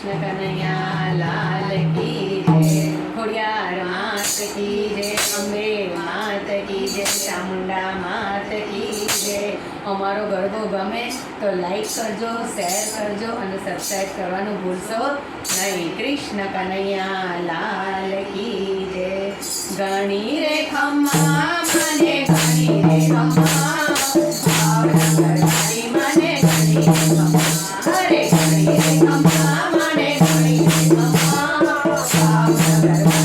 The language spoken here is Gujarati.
કૃષ્ણ કનૈયા, લાલ કી જય. ખોડિયાર માત કી જય, અંબે માત કી જય, ચામુંડા માત કી જય. અમારો ગરબો ગમે તો લાઈક કરજો શેર કરજો અને સબસ્ક્રાઈબ કરવાનું ભૂલશો નહીં. કૃષ્ણ કનૈયા, લાલ કી જય. ગણી રે મને ગણી રે ખમ્મા મને ગણી રે ખમ્મા Música